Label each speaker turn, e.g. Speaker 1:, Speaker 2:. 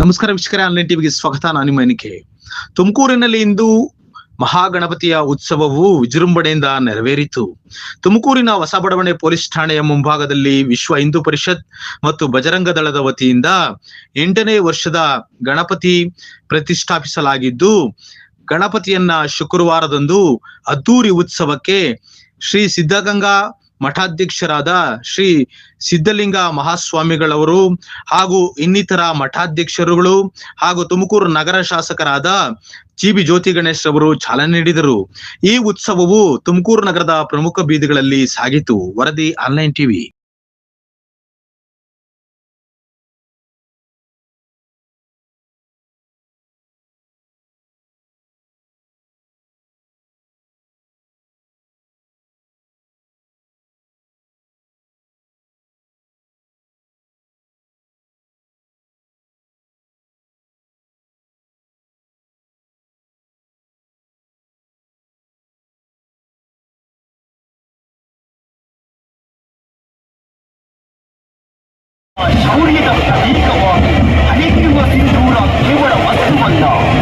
Speaker 1: ನಮಸ್ಕಾರ ವೀಕ್ಷಕರೇ ಆನ್ಲೈನ್ ಟಿವಿಗೆ ಸ್ವಾಗತ. ನಾನು ನಿಮ್ಮ ಎನಿಕೆ ತುಮಕೂರಿನಲ್ಲಿ ಇಂದು ಮಹಾಗಣಪತಿಯ ಉತ್ಸವವು ವಿಜೃಂಭಣೆಯಿಂದ ನೆರವೇರಿತು. ತುಮಕೂರಿನ ಹೊಸ ಬಡಾವಣೆ ಪೊಲೀಸ್ ಠಾಣೆಯ ಮುಂಭಾಗದಲ್ಲಿ ವಿಶ್ವ ಹಿಂದೂ ಪರಿಷತ್ ಮತ್ತು ಬಜರಂಗ ದಳದ ವತಿಯಿಂದ ಎಂಟನೇ ವರ್ಷದ ಗಣಪತಿ ಪ್ರತಿಷ್ಠಾಪಿಸಲಾಗಿದ್ದು, ಗಣಪತಿಯನ್ನ ಶುಕ್ರವಾರದಂದು ಅದ್ದೂರಿ ಉತ್ಸವಕ್ಕೆ ಶ್ರೀ ಸಿದ್ಧಗಂಗಾ ಮಠಾಧ್ಯಕ್ಷರಾದ ಶ್ರೀ ಸಿದ್ಧಲಿಂಗ ಮಹಾಸ್ವಾಮಿಗಳವರು ಹಾಗೂ ಇನ್ನಿತರ ಮಠಾಧ್ಯಕ್ಷರುಗಳು ಹಾಗೂ ತುಮಕೂರು ನಗರ ಶಾಸಕರಾದ ಜಿ ಬಿ ಜ್ಯೋತಿ ಗಣೇಶ್ ಅವರು ಚಾಲನೆ ನೀಡಿದರು. ಈ ಉತ್ಸವವು ತುಮಕೂರು ನಗರದ ಪ್ರಮುಖ ಬೀದಿಗಳಲ್ಲಿ ಸಾಗಿತು. ವರದಿ ಆನ್ಲೈನ್ ಟಿವಿ.
Speaker 2: 저울이다 미니까 뭐 아니 그거 지금 저울아 개보라 왔던 건다.